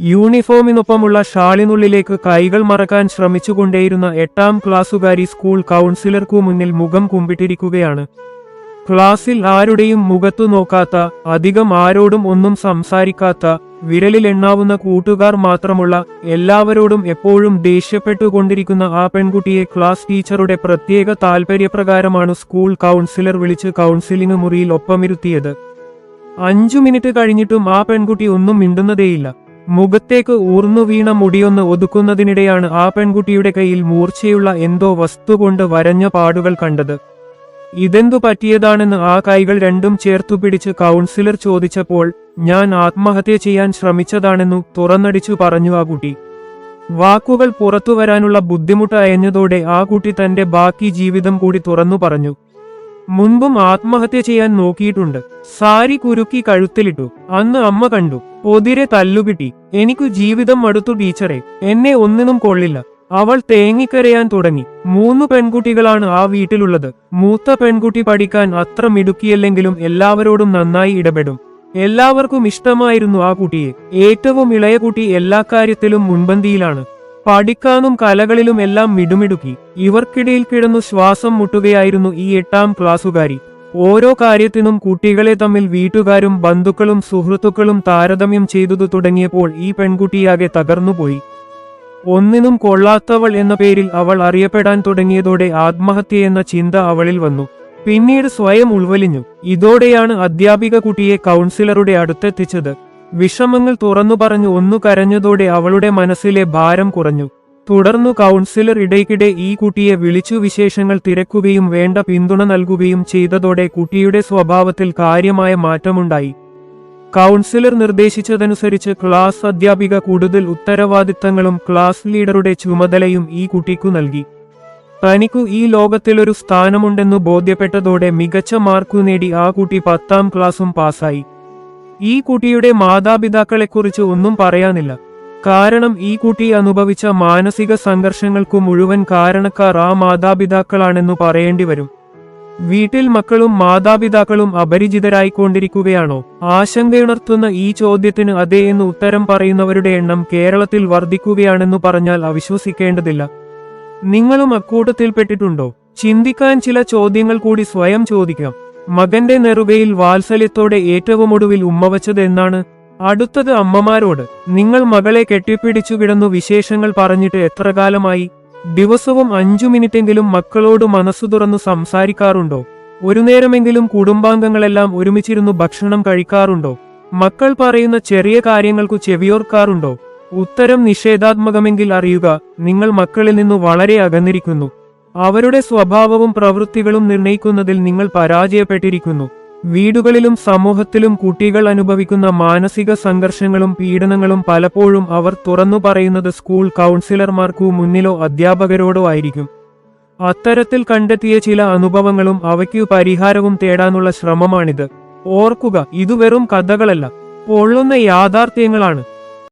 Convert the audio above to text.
യൂണിഫോമിനൊപ്പമുള്ള ഷാളിനുള്ളിലേക്ക് കൈകൾ മറക്കാൻ ശ്രമിച്ചുകൊണ്ടേയിരുന്ന എട്ടാം ക്ലാസ്സുകാരി സ്കൂൾ കൗൺസിലർക്കു മുന്നിൽ മുഖം കുമ്പിട്ടിരിക്കുകയാണ്. ക്ലാസ്സിൽ ആരുടെയും മുഖത്തു നോക്കാത്ത അധികം ആരോടും ഒന്നും സംസാരിക്കാത്ത വിരലിൽ എണ്ണാവുന്ന കൂട്ടുകാർ മാത്രമുള്ള എല്ലാവരോടും എപ്പോഴും ദേഷ്യപ്പെട്ടുകൊണ്ടിരിക്കുന്ന ആ പെൺകുട്ടിയെ ക്ലാസ് ടീച്ചറുടെ പ്രത്യേക താൽപര്യപ്രകാരമാണ് സ്കൂൾ കൗൺസിലർ വിളിച്ച് കൗൺസിലിംഗ് മുറിയിൽ ഒപ്പമിരുത്തിയത്. അഞ്ചു മിനിറ്റ് കഴിഞ്ഞിട്ടും ആ പെൺകുട്ടി ഒന്നും മിണ്ടുന്നതേയില്ല. മുഖത്തേക്ക് ഊർന്നു വീണ മുടിയൊന്ന് ഒതുക്കുന്നതിനിടെയാണ് ആ പെൺകുട്ടിയുടെ കയ്യിൽ മൂർച്ചയുള്ള എന്തോ വസ്തു കൊണ്ട് വരഞ്ഞ പാടുകൾ കണ്ടത്. ഇതെന്തു പറ്റിയതാണെന്ന് ആ കൈകൾ രണ്ടും ചേർത്തു പിടിച്ച് കൗൺസിലർ ചോദിച്ചപ്പോൾ ഞാൻ ആത്മഹത്യ ചെയ്യാൻ ശ്രമിച്ചതാണെന്നു തുറന്നടിച്ചു പറഞ്ഞു ആ കുട്ടി. വാക്കുകൾ പുറത്തു വരാനുള്ള ബുദ്ധിമുട്ട് അയഞ്ഞതോടെ ആ കുട്ടി തന്റെ ബാക്കി ജീവിതം കൂടി തുറന്നു പറഞ്ഞു. മുൻപും ആത്മഹത്യ ചെയ്യാൻ നോക്കിയിട്ടുണ്ട്. സാരി കുരുക്കി കഴുത്തിലിട്ടു. അന്ന് അമ്മ കണ്ടു. പൊതിരെ തല്ലുകിട്ടി. എനിക്കു ജീവിതം മടുത്തു ടീച്ചറെ. എന്നെ ഒന്നിനും കൊള്ളില്ല. അവൾ തേങ്ങിക്കരയാൻ തുടങ്ങി. മൂന്ന് പെൺകുട്ടികളാണ് ആ വീട്ടിലുള്ളത്. മൂത്ത പെൺകുട്ടി പഠിക്കാൻ അത്ര മിടുക്കിയല്ലെങ്കിലും എല്ലാവരോടും നന്നായി ഇടപെടും. എല്ലാവർക്കും ഇഷ്ടമായിരുന്നു ആ കുട്ടിയെ. ഏറ്റവും ഇളയ കുട്ടി എല്ലാ കാര്യത്തിലും മുൻപന്തിയിലാണ്. പഠിക്കാനും കലകളിലും എല്ലാം മിടുമിടുക്കി. ഇവർക്കിടയിൽ കിടന്നു ശ്വാസം മുട്ടുകയായിരുന്നു ഈ എട്ടാം ക്ലാസ്സുകാരി. ഓരോ കാര്യത്തിനും കുട്ടികളെ തമ്മിൽ വീട്ടുകാരും ബന്ധുക്കളും സുഹൃത്തുക്കളും താരതമ്യം ചെയ്തതു തുടങ്ങിയപ്പോൾ ഈ പെൺകുട്ടിയാകെ തകർന്നുപോയി. ഒന്നിനും കൊള്ളാത്തവൾ എന്ന പേരിൽ അവൾ അറിയപ്പെടാൻ തുടങ്ങിയതോടെ ആത്മഹത്യയെന്ന ചിന്ത അവളിൽ വന്നു. പിന്നീട് സ്വയം ഉൾവലിഞ്ഞു. ഇതോടെയാണ് അധ്യാപിക കുട്ടിയെ കൗൺസിലറുടെ അടുത്തെത്തിച്ചത്. വിഷമങ്ങൾ തുറന്നു പറഞ്ഞു ഒന്നു കരഞ്ഞതോടെ അവളുടെ മനസ്സിലെ ഭാരം കുറഞ്ഞു. തുടർന്നു കൗൺസിലർ ഇടയ്ക്കിടെ ഈ കുട്ടിയെ വിളിച്ചു വിശേഷങ്ങൾ തിരക്കുകയും വേണ്ട പിന്തുണ നൽകുകയും ചെയ്തതോടെ കുട്ടിയുടെ സ്വഭാവത്തിൽ കാര്യമായ മാറ്റമുണ്ടായി. കൗൺസിലർ നിർദ്ദേശിച്ചതനുസരിച്ച് ക്ലാസ് അധ്യാപിക കൂടുതൽ ഉത്തരവാദിത്തങ്ങളും ക്ലാസ് ലീഡറുടെ ചുമതലയും ഈ കുട്ടിക്കു നൽകി. തനിക്കു ഈ ലോകത്തിലൊരു സ്ഥാനമുണ്ടെന്നു ബോധ്യപ്പെട്ടതോടെ മികച്ച മാർക്കു നേടി ആ കുട്ടി പത്താം ക്ലാസും പാസായി ഈ കുട്ടിയുടെ മാതാപിതാക്കളെക്കുറിച്ച് ഒന്നും പറയാനില്ല. കാരണം ഈ കുട്ടി അനുഭവിച്ച മാനസിക സംഘർഷങ്ങൾക്ക് മുഴുവൻ കാരണക്കാർ ആ മാതാപിതാക്കളാണെന്നു പറയേണ്ടി വരും. വീട്ടിൽ മക്കളും മാതാപിതാക്കളും അപരിചിതരായിക്കൊണ്ടിരിക്കുകയാണോ? ആശങ്കയുണർത്തുന്ന ഈ ചോദ്യത്തിന് അതേ എന്ന് ഉത്തരം പറയുന്നവരുടെ എണ്ണം കേരളത്തിൽ വർദ്ധിക്കുകയാണെന്നു പറഞ്ഞാൽ അവിശ്വസിക്കേണ്ടതില്ല. നിങ്ങളും അക്കൂട്ടത്തിൽപ്പെട്ടിട്ടുണ്ടോ? ചിന്തിക്കാൻ ചില ചോദ്യങ്ങൾ കൂടി സ്വയം ചോദിക്കാം. മകന്റെ നെറുകയിൽ വാത്സല്യത്തോടെ ഏറ്റവും ഒടുവിൽ ഉമ്മവച്ചത് എന്നാണ്. അടുത്തത് അമ്മമാരോട് നിങ്ങൾ മകളെ കെട്ടിപ്പിടിച്ചു കിടന്നു വിശേഷങ്ങൾ പറഞ്ഞിട്ട് എത്ര കാലമായി? ദിവസവും അഞ്ചു മിനിറ്റെങ്കിലും മക്കളോട് മനസ്സു തുറന്നു സംസാരിക്കാറുണ്ടോ? ഒരു നേരമെങ്കിലും കുടുംബാംഗങ്ങളെല്ലാം ഒരുമിച്ചിരുന്നു ഭക്ഷണം കഴിക്കാറുണ്ടോ? മക്കൾ പറയുന്ന ചെറിയ കാര്യങ്ങൾക്കു ചെവിയോർക്കാറുണ്ടോ? ഉത്തരം നിഷേധാത്മകമെങ്കിൽ അറിയുക നിങ്ങൾ മക്കളിൽ നിന്നു വളരെ അകന്നിരിക്കുന്നു. അവരുടെ സ്വഭാവവും പ്രവൃത്തികളും നിർണയിക്കുന്നതിൽ നിങ്ങൾ പരാജയപ്പെട്ടിരിക്കുന്നു. വീടുകളിലും സമൂഹത്തിലും കുട്ടികൾ അനുഭവിക്കുന്ന മാനസിക സംഘർഷങ്ങളും പീഡനങ്ങളും പലപ്പോഴും അവർ തുറന്നു പറയുന്നത് സ്കൂൾ കൗൺസിലർമാർക്കു മുന്നിലോ അധ്യാപകരോടോ ആയിരിക്കും. അത്തരത്തിൽ കണ്ടെത്തിയ ചില അനുഭവങ്ങളും അവയ്ക്കു പരിഹാരവും തേടാനുള്ള ശ്രമമാണിത്. ഓർക്കുക ഇത് വെറും കഥകളല്ല. പൊള്ളുന്ന യാഥാർത്ഥ്യങ്ങളാണ്.